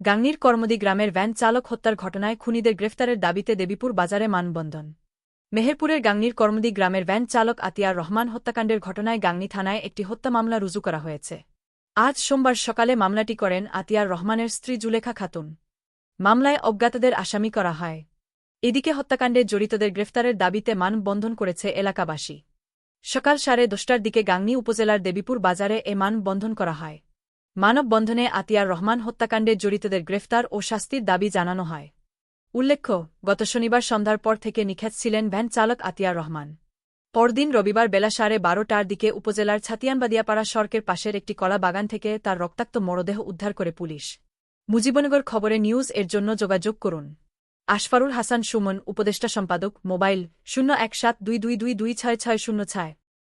গাংনীর কর্মদি গ্রামের ভ্যান চালক হত্যার ঘটনায় খুনিদের গ্রেফতারের দাবিতে দেবীপুর বাজারে মানবন্ধন মেহেরপুরের গাংনীর কর্মদি গ্রামের ভ্যান চালক আতিয়ার রহমান হত্যাকাণ্ডের ঘটনায় গাংনী থানায় একটি হত্যা মামলা রুজু করা হয়েছে। আজ সোমবার সকালে মামলাটি করেন আতিয়ার রহমানের স্ত্রী জুলেখা খাতুন। মামলায় অজ্ঞাতদের আসামি করা হয়। এদিকে হত্যাকাণ্ডে জড়িতদের গ্রেফতারের দাবিতে মানববন্ধন করেছে এলাকাবাসী। সকাল সাড়ে দশটার দিকে গাংনী উপজেলার দেবীপুর বাজারে এ মানববন্ধন করা হয়। মানববন্ধনে আতিয়ার রহমান হত্যাকাণ্ডে জড়িতদের গ্রেফতার ও শাস্তির দাবি জানানো হয়। উল্লেখ্য, গত শনিবার সন্ধ্যার পর থেকে নিখেত ছিলেন ভ্যান চালক আতিয়ার রহমান। পরদিন রবিবার বেলা সাড়ে বারোটার দিকে উপজেলার ছাতিয়ানবাদিয়াপাড়া সড়কের পাশের একটি কলা বাগান থেকে তার রক্তাক্ত মরদেহ উদ্ধার করে পুলিশ। মুজিবনগর খবরে নিউজ এর জন্য যোগাযোগ করুন। আশফারুল হাসান সুমন, উপদেষ্টা সম্পাদক, মোবাইল শূন্য এক সাত দুই দুই দুই দুই ছয় ছয় শূন্য ছয়।